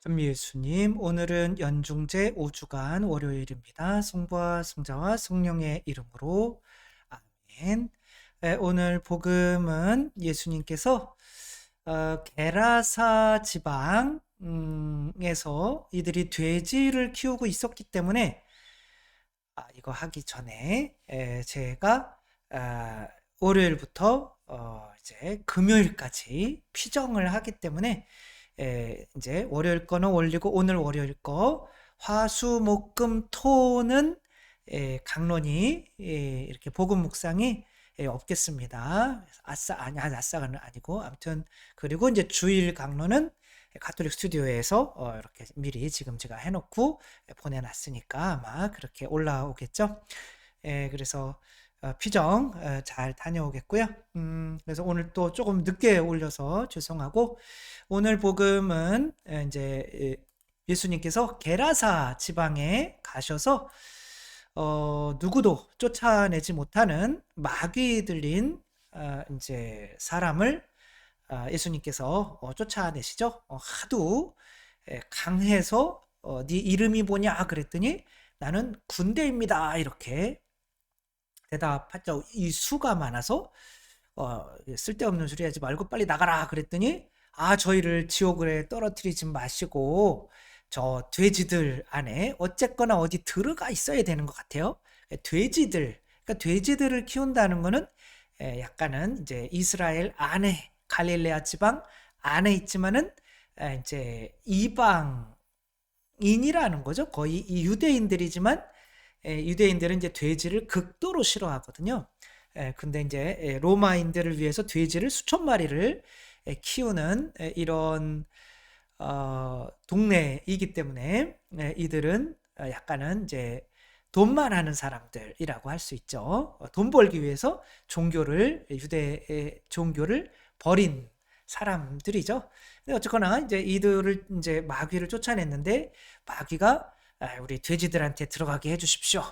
전미 예수님, 오늘은 연중제 5주간 월요일입니다. 성부와 성자와 성령의 이름으로 아멘. 에, 오늘 복음은 예수님께서 어, 게라사 지방에서 이들이 돼지를 키우고 있었기 때문에 아, 이거 하기 전에 에, 제가 아, 월요일부터 어, 이제 금요일까지 피정을 하기 때문에 에, 이제 월요일 거는 올리고 오늘 월요일 거 화수목금 토는 에, 강론이 에, 이렇게 복음 묵상이 에, 없겠습니다. 아싸 아니 아니, 아싸가 아니고 아무튼 그리고 이제 주일 강론은 가톨릭 스튜디오에서 어, 이렇게 미리 지금 제가 해놓고 보내놨으니까 아마 그렇게 올라오겠죠. 에, 그래서 어, 피정 어, 잘 다녀오겠고요. 음, 그래서 오늘 또 조금 늦게 올려서 죄송하고 오늘 복음은 에, 이제 에, 예수님께서 게라사 지방에 가셔서 어, 누구도 쫓아내지 못하는 마귀 들린 어, 이제 사람을 어, 예수님께서 어, 쫓아내시죠. 어, 하도 에, 강해서 어, 네 이름이 뭐냐 그랬더니 나는 군대입니다 이렇게 대답하죠. 이 수가 많아서 어, 쓸데없는 소리 하지 말고 빨리 나가라 그랬더니 아 저희를 지옥에 떨어뜨리지 마시고 저 돼지들 안에 어쨌거나 어디 들어가 있어야 되는 것 같아요. 돼지들 그러니까 돼지들을 키운다는 거는 에, 약간은 이제 이스라엘 안에 갈릴레아 지방 안에 있지만은 에, 이제 이방인이라는 거죠. 거의 이 유대인들이지만 에, 유대인들은 이제 돼지를 극도로 싫어하거든요. 에, 근데 이제 에, 로마인들을 위해서 돼지를 수천 마리를 에, 키우는 에, 이런 어, 동네이기 때문에 에, 이들은 어, 약간은 이제 돈만 하는 사람들이라고 할 수 있죠. 어, 돈 벌기 위해서 종교를 유대의 종교를 버린 사람들이죠. 근데 어쨌거나 이제 이들을 이제 마귀를 쫓아냈는데 마귀가 아, 우리 돼지들한테 들어가게 해주십시오.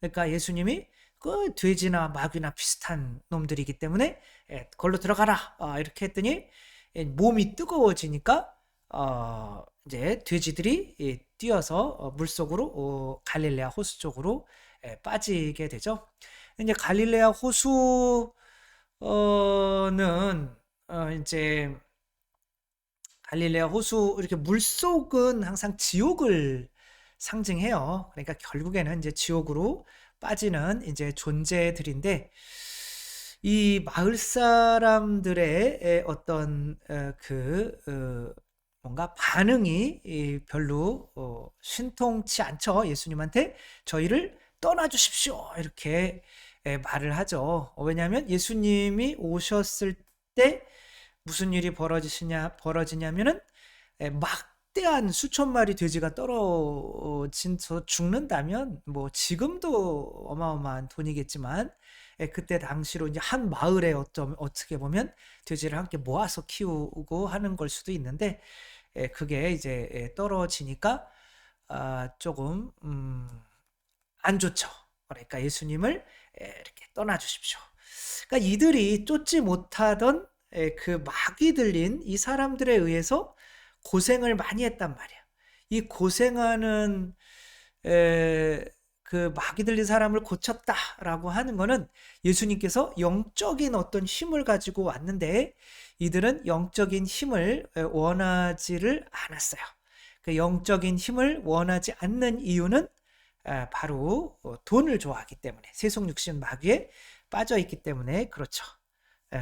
그러니까 예수님이 그 돼지나 마귀나 비슷한 놈들이기 때문에 예, 걸로 들어가라 아, 이렇게 했더니 예, 몸이 뜨거워지니까 어, 이제 돼지들이 예, 뛰어서 어, 물속으로 어, 갈릴레아 호수 쪽으로 빠지게 되죠. 이제 갈릴레아 호수는 어, 이제 갈릴레아 호수 이렇게 물 속은 항상 지옥을 상징해요. 그러니까 결국에는 이제 지옥으로 빠지는 이제 존재들인데 이 마을 사람들의 어떤 어, 그 어, 뭔가 반응이 별로 어, 신통치 않죠. 예수님한테 저희를 떠나 주십시오. 이렇게 말을 하죠. 왜냐하면 예수님이 오셨을 때 무슨 일이 벌어지시냐 벌어지냐면은 막 막대한 수천 마리 돼지가 떨어진서 죽는다면 뭐 지금도 어마어마한 돈이겠지만 예, 그때 당시로 이제 한 마을에 어쩜 어떻게 보면 돼지를 함께 모아서 키우고 하는 걸 수도 있는데 예, 그게 이제 예, 떨어지니까 아, 조금 음, 안 좋죠. 그러니까 예수님을 이렇게 떠나 주십시오. 그러니까 이들이 쫓지 못하던 그 마귀 들린 이 사람들에 의해서 고생을 많이 했단 말이야. 이 고생하는 에, 그 마귀 들린 사람을 고쳤다라고 하는 거는 예수님께서 영적인 어떤 힘을 가지고 왔는데 이들은 영적인 힘을 원하지를 않았어요. 그 영적인 힘을 원하지 않는 이유는 바로 어, 돈을 좋아하기 때문에 세속육신 마귀에 빠져 있기 때문에 그렇죠.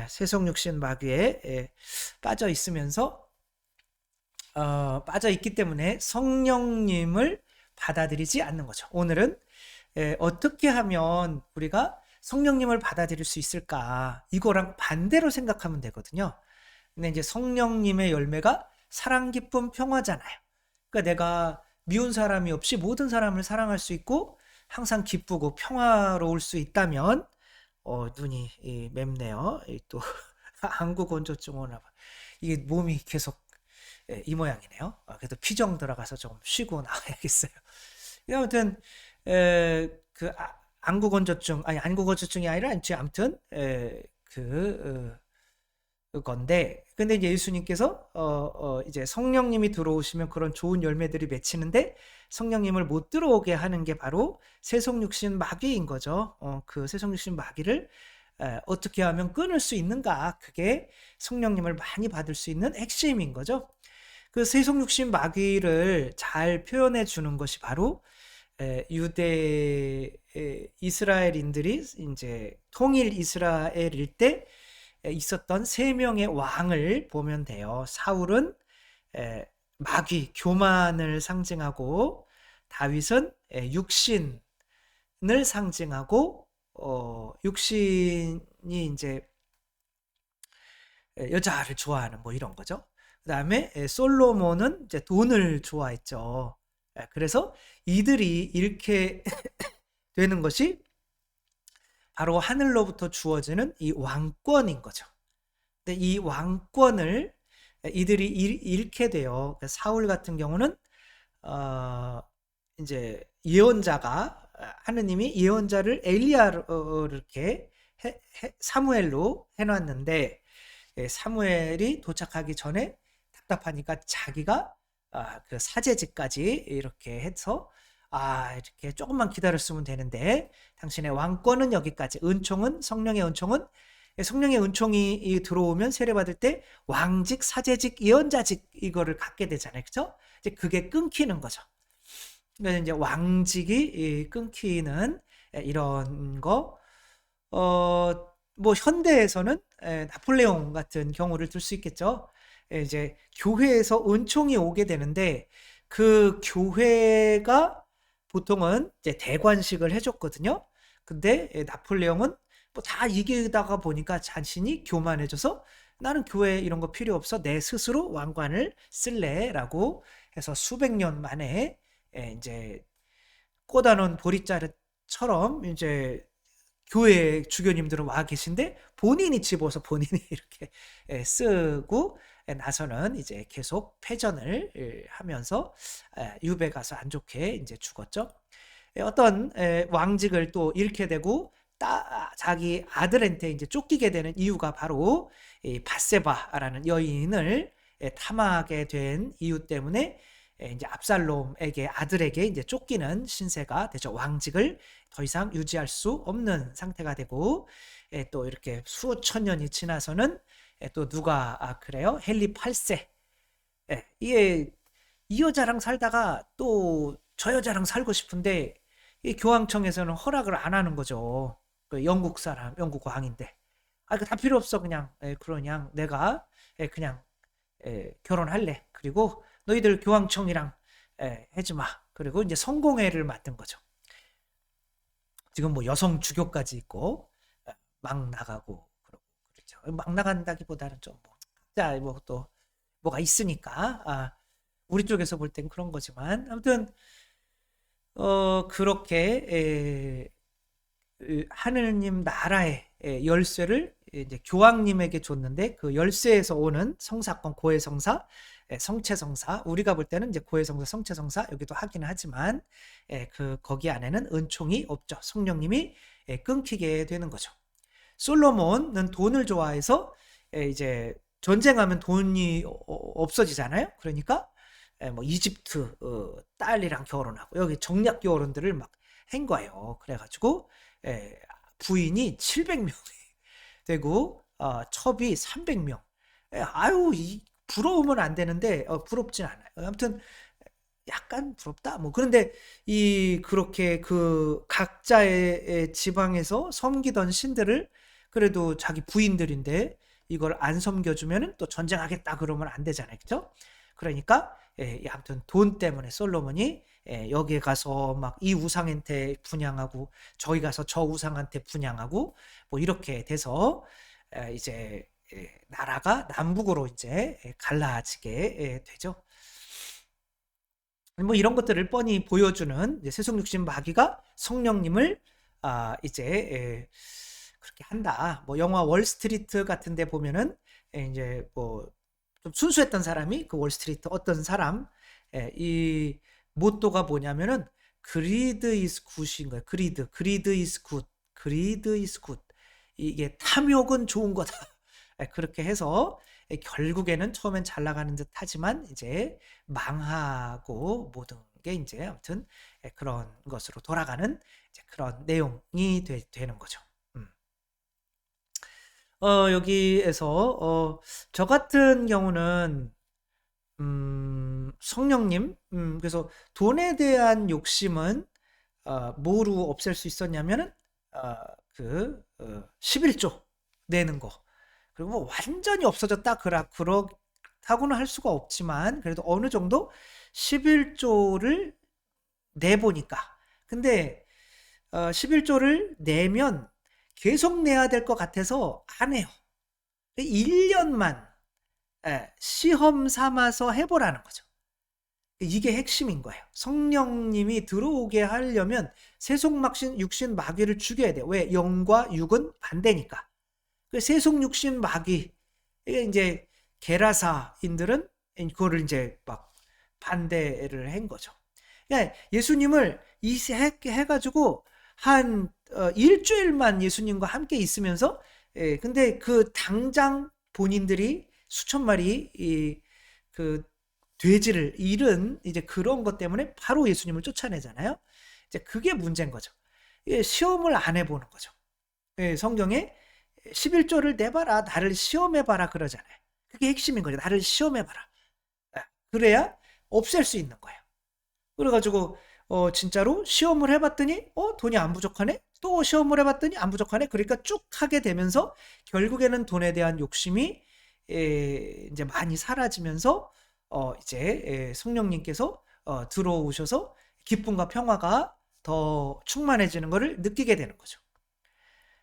세속육신 마귀에 빠져 있으면서 어, 빠져 있기 때문에 성령님을 받아들이지 않는 거죠. 오늘은 에, 어떻게 하면 우리가 성령님을 받아들일 수 있을까? 이거랑 반대로 생각하면 되거든요. 근데 이제 성령님의 열매가 사랑, 기쁨, 평화잖아요. 그러니까 내가 미운 사람이 없이 모든 사람을 사랑할 수 있고 항상 기쁘고 평화로울 수 있다면 어, 눈이 이, 맵네요. 이, 또 안구 건조증 오나 봐. 이게 몸이 계속 예, 이 모양이네요. 아, 그래도 피정 들어가서 좀 쉬고 나와야겠어요. 아무튼 에, 그 아, 안구건조증 아니 안구건조증이 아니라 아무튼 에, 그 어, 건데 근데 이제 예수님께서 어, 어, 이제 성령님이 들어오시면 그런 좋은 열매들이 맺히는데 성령님을 못 들어오게 하는 게 바로 세속육신 마귀인 거죠. 어, 그 세속육신 마귀를 에, 어떻게 하면 끊을 수 있는가? 그게 성령님을 많이 받을 수 있는 핵심인 거죠. 그 세속육신 마귀를 잘 표현해 주는 것이 바로 에, 유대 에, 이스라엘인들이 이제 통일 이스라엘일 때 에, 있었던 세 명의 왕을 보면 돼요. 사울은 에, 마귀 교만을 상징하고 다윗은 에, 육신을 상징하고 어, 육신이 이제 에, 여자를 좋아하는 뭐 이런 거죠. 그 다음에 에, 솔로몬은 이제 돈을 좋아했죠. 에, 그래서 이들이 이렇게 되는 것이 바로 하늘로부터 주어지는 이 왕권인 거죠. 근데 이 왕권을 이들이 잃, 잃게 돼요. 그러니까 사울 같은 경우는 어, 이제 예언자가 하느님이 예언자를 엘리야로 이렇게 해, 해, 사무엘로 해놨는데 예, 사무엘이 도착하기 전에 답답하니까 자기가 아, 그 사제직까지 이렇게 해서 아 이렇게 조금만 기다렸으면 되는데 당신의 왕권은 여기까지 은총은 성령의 은총은 예, 성령의 은총이 들어오면 세례받을 때 왕직, 사제직, 예언자직 이거를 갖게 되잖아요. 그죠? 이제 그게 끊기는 거죠. 그래서 이제 왕직이 끊기는 예, 이런 거, 어, 뭐 현대에서는 예, 나폴레옹 같은 경우를 들 수 있겠죠. 이제 교회에서 은총이 오게 되는데 그 교회가 보통은 이제 대관식을 해줬거든요. 근데 나폴레옹은 뭐 다 이기다가 보니까 자신이 교만해져서 나는 교회 이런 거 필요 없어 내 스스로 왕관을 쓸래라고 해서 수백 년 만에 예, 이제 꼬다놓은 보리자루처럼 이제 교회 주교님들은 와 계신데 본인이 집어서 본인이 이렇게 예, 쓰고 나서는 이제 계속 패전을 예, 하면서 유배 가서 안 좋게 이제 죽었죠. 어떤 왕직을 또 잃게 되고 따, 자기 아들한테 이제 쫓기게 되는 이유가 바로 이 바세바라는 여인을 예, 탐하게 된 이유 때문에 예, 이제 압살롬에게 아들에게 이제 쫓기는 신세가 되죠. 왕직을 더 이상 유지할 수 없는 상태가 되고 예, 또 이렇게 수천 년이 지나서는 또 누가 아 그래요? 헨리 8세. 이게 이 여자랑 살다가 또 저 여자랑 살고 싶은데 이 교황청에서는 허락을 안 하는 거죠. 그 영국 사람, 영국 왕인데. 아, 그다 필요 없어. 그냥, 에, 그냥 내가 에, 그냥 에, 결혼할래. 그리고 너희들 교황청이랑 에, 해지 마. 그리고 이제 성공회를 맡은 거죠. 지금 뭐 여성 주교까지 있고 에, 막 나가고. 막 나간다기보다는 좀 뭐, 자, 뭐 또 뭐가 있으니까. 아, 우리 쪽에서 볼 땐 그런 거지만. 아무튼 어 그렇게 에, 하느님 나라의 예, 열쇠를 이제 교황님에게 줬는데 그 열쇠에서 오는 성사권 고해성사 예, 성체성사. 우리가 볼 때는 이제 고해성사 성체성사 여기도 하긴 하지만 예, 그 거기 안에는 은총이 없죠. 성령님이 끊기게 되는 거죠 솔로몬은 돈을 좋아해서 이제 전쟁하면 돈이 어, 없어지잖아요 그러니까 뭐 이집트 어, 딸이랑 결혼하고 여기 정략 결혼들을 막한 거예요 그래가지고 예, 부인이 700명이 되고 어, 첩이 300명. 예, 아유 이 부러우면 안 되는데 어, 부럽진 않아요. 아무튼 약간 부럽다. 뭐 그런데 이 그렇게 그 각자의 지방에서 섬기던 신들을 그래도 자기 부인들인데 이걸 안 섬겨주면은 또 전쟁하겠다 그러면 안 되잖아요, 그죠? 그러니까 예, 아무튼 돈 때문에 솔로몬이 예, 여기에 가서 막 이 우상한테 분양하고 저기 가서 저 우상한테 분양하고 뭐 이렇게 돼서 에, 이제 예, 나라가 남북으로 이제 예, 갈라지게 예, 되죠. 뭐 이런 것들을 뻔히 보여주는 세속육신 마귀가 성령님을 아 이제 예, 그렇게 한다. 뭐 영화 월스트리트 같은 데 보면은 예, 이제 뭐 좀 순수했던 사람이 그 월스트리트 어떤 사람 예, 이 모토가 뭐냐면은 그리드 이스 굿인 거예요. 그리드. 그리드 이스 굿. 그리드 이스 굿. 이게 탐욕은 좋은 거다. 예, 그렇게 해서 예, 결국에는 처음엔 잘 나가는 듯 하지만 이제 망하고 모든 게 이제 아무튼 예, 그런 것으로 돌아가는 그런 내용이 되, 는 거죠. 음. 어, 여기에서 어, 저 같은 경우는 음, 성령님 음, 그래서 돈에 대한 욕심은 어, 뭐로 없앨 수 있었냐면은 어, 그 어, 11조 내는 거 그리고 뭐 완전히 없어졌다 그라 그렇다고는 할 수가 없지만 그래도 어느 정도 11조를 내 보니까 근데 어, 11조를 내면 계속 내야 될 것 같아서 안 해요. 1년만 예, 시험 삼아서 해보라는 거죠. 이게 핵심인 거예요. 성령님이 들어오게 하려면 세속막신 육신 마귀를 죽여야 돼요. 왜? 영과 육은 반대니까. 그 세속 육신 마귀 이게 이제 게라사인들은 그거를 이제 막 반대를 한 거죠. 그러니까 예수님을 이 해가지고 한 어, 일주일만 예수님과 함께 있으면서 예, 근데 그 당장 본인들이 수천 마리 이 그 돼지를 잃은 이제 그런 것 때문에 바로 예수님을 쫓아내잖아요. 이제 그게 문제인 거죠. 예, 시험을 안 해보는 거죠. 예, 성경에 11조를 내봐라, 나를 시험해봐라 그러잖아요. 그게 핵심인 거죠. 나를 시험해봐라. 예, 그래야 없앨 수 있는 거예요. 그래가지고 어, 진짜로 시험을 해봤더니 어 돈이 안 부족하네. 또 시험을 해봤더니 안 부족하네. 그러니까 쭉 하게 되면서 결국에는 돈에 대한 욕심이 에, 이제 많이 사라지면서 어, 이제 예, 성령님께서 어, 들어오셔서 기쁨과 평화가 더 충만해지는 것을 느끼게 되는 거죠.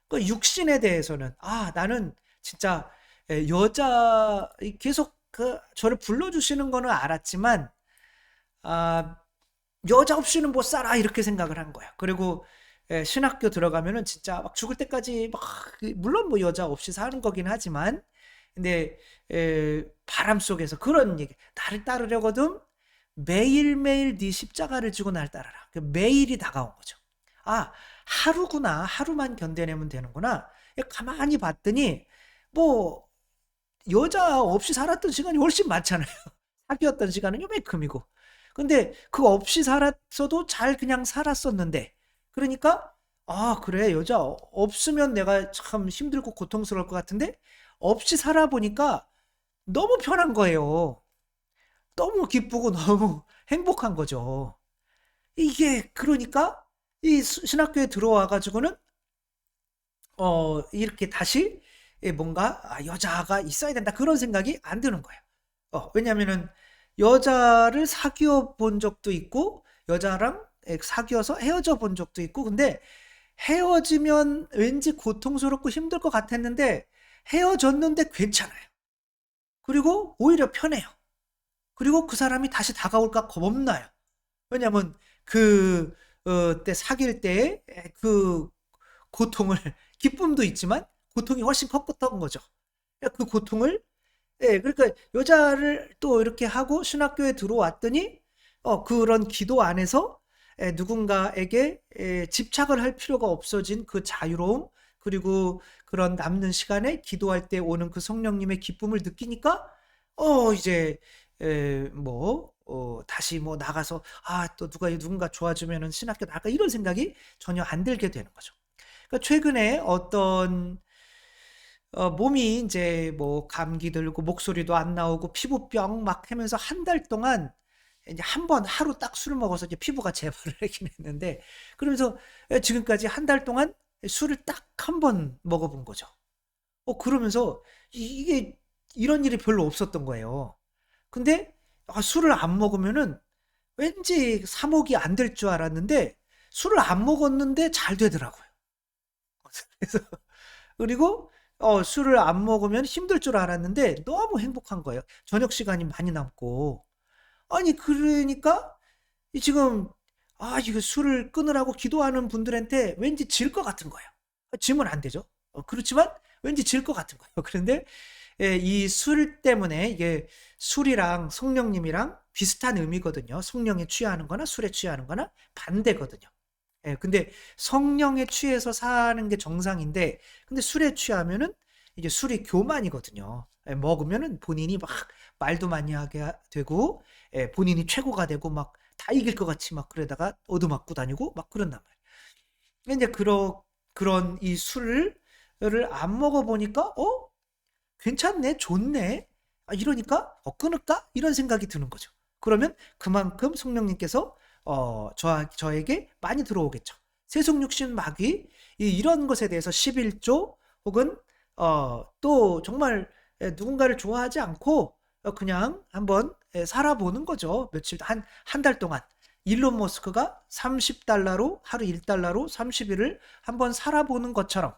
그 육신에 대해서는 아 나는 진짜 예, 여자 계속 그 저를 불러주시는 거는 알았지만 아 여자 없이는 못 살아 이렇게 생각을 한 거야. 그리고 예, 신학교 들어가면은 진짜 막 죽을 때까지 막 물론 뭐 여자 없이 사는 거긴 하지만 근데 에, 바람 속에서 그런 얘기 나를 따르려거든 매일매일 네 십자가를 지고 날 따라라. 그 매일이 다가온 거죠. 아 하루구나 하루만 견뎌내면 되는구나. 가만히 봤더니 뭐 여자 없이 살았던 시간이 훨씬 많잖아요. 사귀었던 시간은 요만큼이고. 근데 그 없이 살았어도 잘 그냥 살았었는데 그러니까 아 그래 여자 없으면 내가 참 힘들고 고통스러울 것 같은데 없이 살아보니까 너무 편한 거예요. 너무 기쁘고 너무 행복한 거죠. 이게 그러니까 이 신학교에 들어와 가지고는 어 이렇게 다시 뭔가 아, 여자가 있어야 된다 그런 생각이 안 드는 거예요. 어, 왜냐면은 여자를 사귀어 본 적도 있고 여자랑 사귀어서 헤어져 본 적도 있고 근데 헤어지면 왠지 고통스럽고 힘들 것 같았는데 헤어졌는데 괜찮아요. 그리고 오히려 편해요. 그리고 그 사람이 다시 다가올까 겁나요. 왜냐면 그, 어, 때 사귈 때그 고통을, 기쁨도 있지만 고통이 훨씬 컸던 거죠. 그 고통을, 예, 그러니까 여자를 또 이렇게 하고 신학교에 들어왔더니, 어, 그런 기도 안에서 에, 누군가에게 에, 집착을 할 필요가 없어진 그 자유로움, 그리고 그런 남는 시간에 기도할 때 오는 그 성령님의 기쁨을 느끼니까 어 이제 뭐 어, 다시 뭐 나가서 아 또 누가 누군가 좋아주면은 신학교 나가 이런 생각이 전혀 안 들게 되는 거죠. 그러니까 최근에 어떤 어, 몸이 이제 뭐 감기 들고 목소리도 안 나오고 피부병 막 하면서 한 달 동안 이제 한 번 하루 딱 술을 먹어서 이제 피부가 재발을 하긴 했는데 그러면서 지금까지 한 달 동안 술을 딱 한 번 먹어본 거죠. 어, 그러면서 이게 이런 일이 별로 없었던 거예요. 근데 아, 술을 안 먹으면은 왠지 사목이 안 될 줄 알았는데 술을 안 먹었는데 잘 되더라고요. 그래서 그리고 어, 술을 안 먹으면 힘들 줄 알았는데 너무 행복한 거예요. 저녁 시간이 많이 남고 아니 그러니까 지금 아, 이거 술을 끊으라고 기도하는 분들한테 왠지 질 것 같은 거예요. 지면 안 되죠. 어, 그렇지만 왠지 질 것 같은 거예요. 그런데 예, 이술 때문에 이게 술이랑 성령님이랑 비슷한 의미거든요. 성령에 취하는 거나 술에 취하는 거나 반대거든요. 예, 근데 성령에 취해서 사는 게 정상인데, 근데 술에 취하면은 이게 술이 교만이거든요. 예, 먹으면은 본인이 막 말도 많이 하게 하- 되고 예, 본인이 최고가 되고 막 다 이길 것 같이 막 그러다가 얻어맞고 다니고 막 그런단 말이에요. 이제 그러, 그런 이 술을 안 먹어보니까 어? 괜찮네, 좋네. 아, 이러니까 어, 끊을까? 이런 생각이 드는 거죠. 그러면 그만큼 성령님께서 어, 저, 저에게 많이 들어오겠죠. 세속육신 마귀 이, 이런 것에 대해서 11조 혹은 어, 또 정말 에, 누군가를 좋아하지 않고 어, 그냥 한번 에, 살아보는 거죠. 며칠 한 한 달 동안 일론 머스크가 30달러로 하루 1달러로 30일을 한번 살아보는 것처럼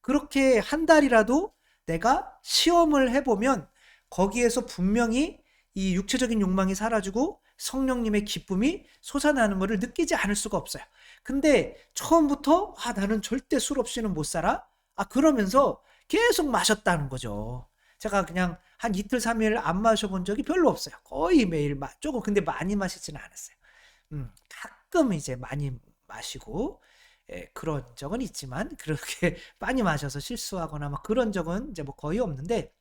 그렇게 한 달이라도 내가 시험을 해보면 거기에서 분명히 이 육체적인 욕망이 사라지고 성령님의 기쁨이 솟아나는 것을 느끼지 않을 수가 없어요. 근데 처음부터 아 나는 절대 술 없이는 못 살아. 아 그러면서 계속 마셨다는 거죠. 제가 그냥 한 이틀 삼일 안 마셔본 적이 별로 없어요. 거의 매일 마 조금 근데 많이 마시지는 않았어요. 음, 가끔 이제 많이 마시고 예, 그런 적은 있지만 그렇게 많이 마셔서 실수하거나 막 그런 적은 이제 뭐 거의 없는데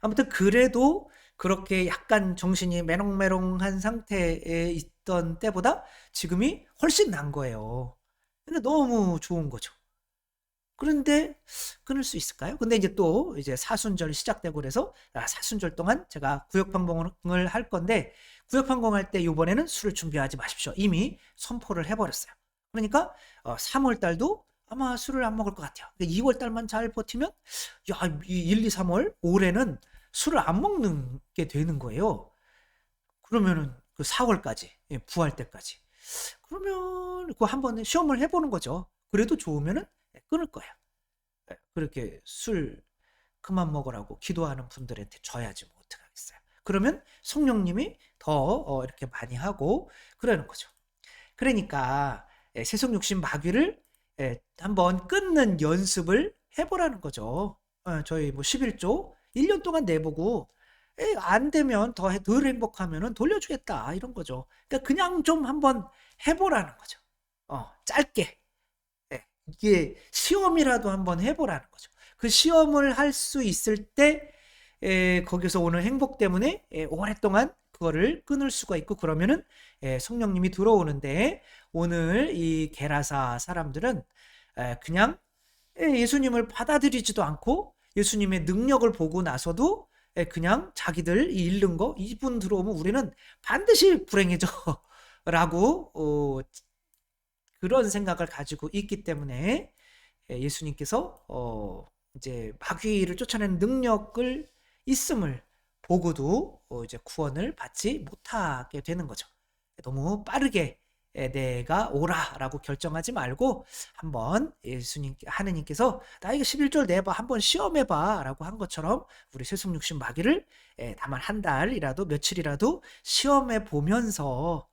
아무튼 그래도 그렇게 약간 정신이 메롱메롱한 상태에 있던 때보다 지금이 훨씬 난 거예요. 근데 너무 좋은 거죠. 그런데 끊을 수 있을까요? 근데 이제 또 이제 사순절이 시작되고 그래서 아, 사순절 동안 제가 구역판공을 할 건데 구역판공할 때 이번에는 술을 준비하지 마십시오. 이미 선포를 해버렸어요. 그러니까 어, 3월 달도 아마 술을 안 먹을 것 같아요. 2월 달만 잘 버티면 야, 1, 2, 3월 올해는 술을 안 먹는 게 되는 거예요. 그러면은 그 4월까지 예, 부활 때까지 그러면 그 한번 시험을 해보는 거죠. 그래도 좋으면은 예, 끊을 거예요. 예, 그렇게 술 그만 먹으라고 기도하는 분들한테 줘야지 뭐 어떡하겠어요. 그러면 성령님이 더 어, 이렇게 많이 하고 그러는 거죠. 그러니까 예, 세속 욕심 마귀를 예, 한번 끊는 연습을 해보라는 거죠. 어, 저희 뭐 11조 1년 동안 내보고 에, 안 되면 더 덜 행복하면은 돌려주겠다 이런 거죠. 그러니까 그냥 좀 한번 해보라는 거죠. 어, 짧게 예, 이게 시험이라도 한번 해보라는 거죠. 그 시험을 할 수 있을 때 에, 거기서 오는 행복 때문에 에, 오랫동안 그거를 끊을 수가 있고 그러면은 에, 성령님이 들어오는데 오늘 이 게라사 사람들은 에, 그냥 에, 예수님을 받아들이지도 않고 예수님의 능력을 보고 나서도 에, 그냥 자기들 이 잃는 거 이분 들어오면 우리는 반드시 불행해져 라고 어, 그런 생각을 가지고 있기 때문에 에, 예수님께서 어, 이제 마귀를 쫓아내는 능력을 있음을 보고도 어, 이제 구원을 받지 못하게 되는 거죠. 너무 빠르게 에, 내가 오라라고 결정하지 말고 한번 예수님 하느님께서 나에게 11절 내봐 한번 시험해봐라고 한 것처럼 우리 세속 육신 마귀를 에, 다만 한 달이라도 며칠이라도 시험해 보면서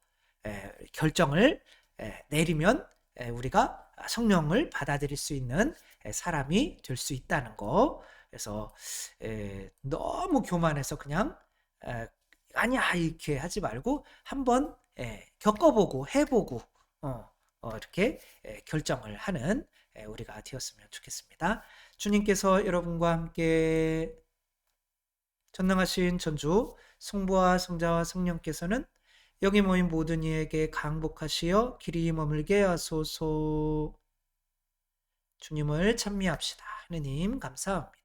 에, 결정을 에, 내리면 에, 우리가 성령을 받아들일 수 있는 에, 사람이 될 수 있다는 거. 그래서 에, 너무 교만해서 그냥 에, 아니야 이렇게 하지 말고 한번 에, 겪어보고 해보고 어, 어, 이렇게 에, 결정을 하는 에, 우리가 되었으면 좋겠습니다. 주님께서 여러분과 함께 전능하신 전주 성부와 성자와 성령께서는 여기 모인 모든 이에게 강복하시어 길이 머물게 하소서. 주님을 찬미합시다. 하느님 감사합니다.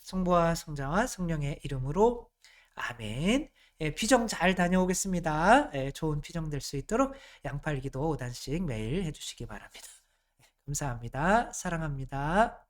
성부와 성자와 성령의 이름으로 아멘. 예, 피정 잘 다녀오겠습니다. 예, 좋은 피정 될 수 있도록 양팔기도 5단씩 매일 해주시기 바랍니다. 예, 감사합니다. 사랑합니다.